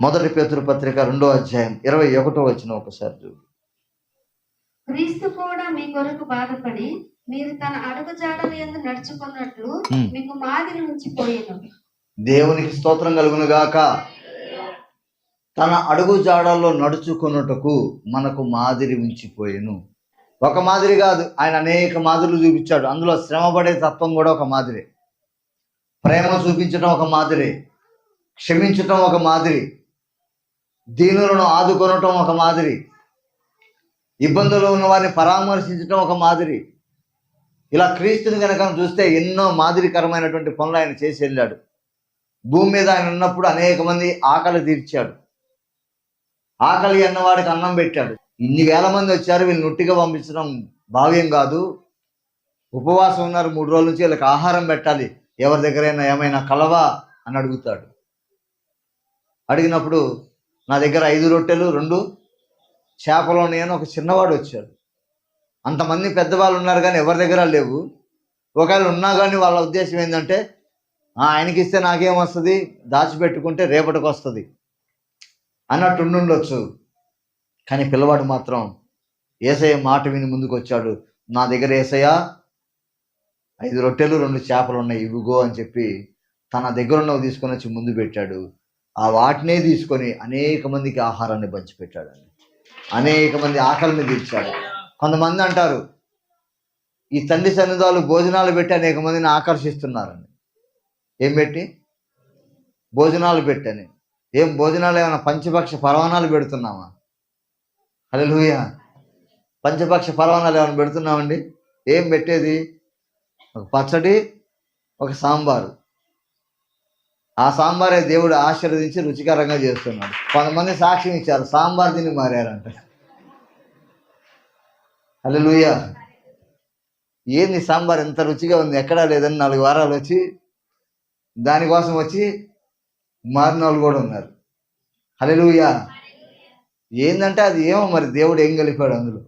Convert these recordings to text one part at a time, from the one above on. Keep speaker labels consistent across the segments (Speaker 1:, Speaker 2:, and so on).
Speaker 1: మొదటి పేతురు పత్రిక రెండో అధ్యాయం ఇరవై ఒకటో వచ్చిన ఒకసారి చూడు.
Speaker 2: క్రీస్తు కూడా మీ కొరకు బాధపడి మీరు తన అడుగు జాడల నడుచుకున్నట్లు. మీకు మాదిరి ఉంచిపోయాను.
Speaker 1: దేవునికి స్తోత్రం కలుగును గాక. తన అడుగు జాడల్లో నడుచుకొనుటకు మనకు మాదిరి ఉంచిపోయెను. ఒక మాదిరి కాదు ఆయన అనేక మాదిరులు చూపించాడు. అందులో శ్రమపడే తత్వం కూడా ఒక మాదిరి. ప్రేమ చూపించడం ఒక మాదిరి. క్షమించటం ఒక మాదిరి. దీనులను ఆదుకొనటం ఒక మాదిరి. ఇబ్బందులు ఉన్న వారిని పరామర్శించటం ఒక మాదిరి. ఇలా క్రీస్తుని కనుక చూస్తే ఎన్నో మాదిరికరమైనటువంటి పనులు ఆయన చేసి వెళ్ళాడు. భూమి మీద ఆయన ఉన్నప్పుడు అనేక మంది ఆకలి తీర్చాడు. ఆకలి అన్నవాడికి అన్నం పెట్టాడు. ఇన్ని వేల మంది వచ్చారు వీళ్ళు నుట్టిగా పంపించడం భావ్యం కాదు. ఉపవాసం ఉన్నారు మూడు రోజుల నుంచి వీళ్ళకి ఆహారం పెట్టాలి. ఎవరి దగ్గరైనా ఏమైనా కలవా అని అడుగుతాడు. అడిగినప్పుడు నా దగ్గర ఐదు రొట్టెలు రెండు చేపలు ఉన్నాయని ఒక చిన్నవాడు వచ్చాడు. అంతమంది పెద్దవాళ్ళు ఉన్నారు కానీ ఎవరి దగ్గర లేవు. ఒకవేళ ఉన్నా కానీ వాళ్ళ ఉద్దేశం ఏంటంటే ఆయనకి ఇస్తే నాకేం వస్తుంది? దాచిపెట్టుకుంటే రేపటికి వస్తుంది. అన్నట్టు ఉండొచ్చు. కానీ పిల్లవాడు మాత్రం ఏసయ్య మాట విని ముందుకు వచ్చాడు. నా దగ్గర ఏసయ్య ఐదు రొట్టెలు రెండు చేపలు ఉన్నాయి ఇవిగో అని చెప్పి తన దగ్గర ఉన్నవి తీసుకొని వచ్చి ముందు పెట్టాడు. ఆ వాటినే తీసుకొని అనేక మందికి ఆహారాన్ని పంచిపెట్టాడండి. అనేక మంది ఆకలిని తీర్చాడు. కొంతమంది అంటారు ఈ తండ్రి సన్నిధాలు భోజనాలు పెట్టి అనేక మందిని ఆకర్షిస్తున్నారని ఏం పెట్టి? భోజనాలు పెట్టని. ఏం భోజనాలు ఏమైనా పంచపక్ష పరవానాలు పెడుతున్నామా హల్లెలూయా. పంచపక్ష పరవానాలు ఏమైనా పెడుతున్నామండి ఏం పెట్టేది? ఒక పచ్చడి ఒక సాంబారు. ఆ సాంబారే దేవుడు ఆశీర్వదించి రుచికరంగా చేస్తున్నాడు. కొంతమంది సాక్ష్యం ఇచ్చారు సాంబార్ తిని మారారంట. హల్లెలూయా. ఏంది సాంబార్ ఎంత రుచిగా ఉంది? ఎక్కడా లేదని నాలుగు వారాలు వచ్చి దానికోసం వచ్చి మారిన వాళ్ళు కూడా ఉన్నారు. హల్లెలూయా. ఏందంటే అది ఏమో మరి దేవుడు ఏం కలిపాడు అందులో?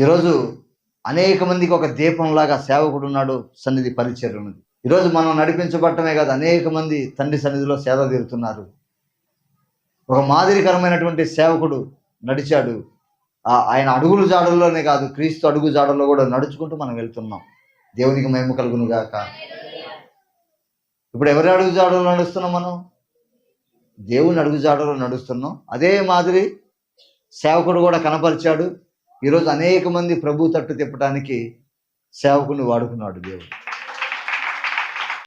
Speaker 1: ఈరోజు అనేక మందికి ఒక దీపంలాగా సేవకుడు ఉన్నాడు సన్నిధి పరిచయం ఉన్నది. ఈరోజు మనం నడిపించబట్టమే కాదు అనేక మంది తండ్రి సన్నిధిలో సేవ తీరుతున్నారు. ఒక మాదిరికరమైనటువంటి సేవకుడు నడిచాడు. ఆయన అడుగులు జాడల్లోనే కాదు క్రీస్తు అడుగు జాడల్లో కూడా నడుచుకుంటూ మనం వెళ్తున్నాం. దేవునికి మేము కలుగును గాక. ఇప్పుడు ఎవరి అడుగు జాడలో నడుస్తున్నాం మనం? దేవుని అడుగు జాడలో నడుస్తున్నాం. అదే మాదిరి సేవకుడు కూడా కనపరిచాడు. ఈరోజు అనేక మంది ప్రభు తట్టు తిప్పడానికి సేవకుని వాడుకున్నాడు దేవుడు.